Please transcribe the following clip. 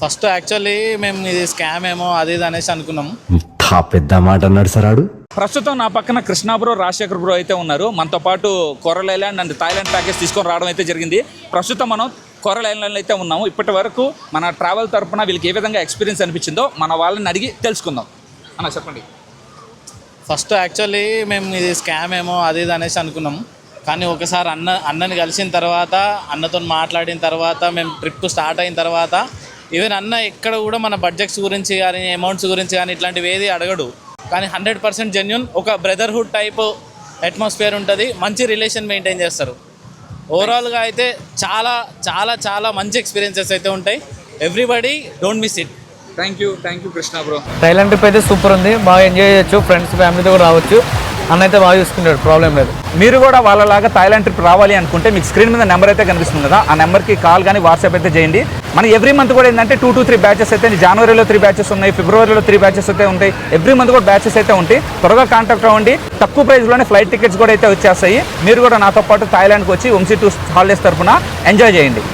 First actually మేము ఇది scam ఏమో అది ఇది అనేసి అనుకున్నాం ఇంత పెద్ద మాట అన్నాడు సరాడు ప్రస్తుతం నా పక్కన కృష్ణా బ్రో రాజశేఖర్ బ్రో అయితే ఉన్నారు. మనతో పాటు coral island and Thailand package తీసుకొని రావడం అయితే జరిగింది. ప్రస్తుతం మనం కొరల్ ఐలాండ్లో అయితే ఉన్నాము. ఇప్పటి వరకు మన ట్రావెల్ తరపున వీళ్ళకి ఏ విధంగా ఎక్స్పీరియన్స్ అనిపించిందో మన వాళ్ళని అడిగి తెలుసుకుందాం. అన్న చెప్పండి. ఫస్ట్ యాక్చువల్లీ మేము ఇది స్కామ్ ఏమో అది ఇది అనేసి అనుకున్నాం కానీ ఒకసారి అన్న అన్నని కలిసిన తర్వాత అన్నతో మాట్లాడిన తర్వాత మేము ట్రిప్ స్టార్ట్ అయిన తర్వాత ఈవెన్ అన్న ఎక్కడ కూడా మన బడ్జెట్స్ గురించి కానీ అమౌంట్స్ గురించి కానీ ఇట్లాంటివి ఏది అడగడు. కానీ హండ్రెడ్ పర్సెంట్ జెన్యున్ ఒక బ్రదర్హుడ్ టైప్ అట్మాస్ఫియర్ ఉంటుంది. మంచి రిలేషన్ మెయింటైన్ చేస్తారు. ఓవరాల్గా అయితే చాలా చాలా చాలా మంచి ఎక్స్పీరియన్సెస్ అయితే ఉంటాయి. Everybody don't miss it thank you thank you Krishna bro Thailand trip అయితే సూపర్ ఉంది. బాగా ఎంజాయ్ చేయొచ్చు. ఫ్రెండ్స్ ఫ్యామిలీతో కూడా రావచ్చు. అన్న అయితే బాగా చూసుకుంటాడు ప్రాబ్లం లేదు. మీరు కూడా వాళ్ళలాగా థాయిలాండ్ ట్రిప్ రావాలి అనుకుంటే మీకు స్క్రీన్ మీద నెంబర్ అయితే కనిపిస్తుంది కదా. ఆ నెంబర్కి కాల్ కానీ వాట్సాప్ అయితే చేయండి. మన ఎవ్రీ మంత్ కూడా ఏంటంటే టూ టూ త్రీ బ్యాచెస్ అయితే జనవరిలో త్రీ బ్యాచెస్ ఉన్నాయి ఫిబ్రవరిలో త్రీ బ్యాచెస్ అయితే ఉంటాయి. ఎవ్రీ మంత్ కూడా బ్యాచెస్ అయితే ఉంటాయి. త్వరగా కాంటాక్ట్ అవ్వండి. తక్కువ ప్రైస్లోనే ఫ్లైట్ టికెట్స్ కూడా అయితే వచ్చేస్తాయి. మీరు కూడా నాతో పాటు థాయిలాండ్కి వచ్చి వంశీ టూ హాలిడేస్ తరఫున ఎంజాయ్ చేయండి.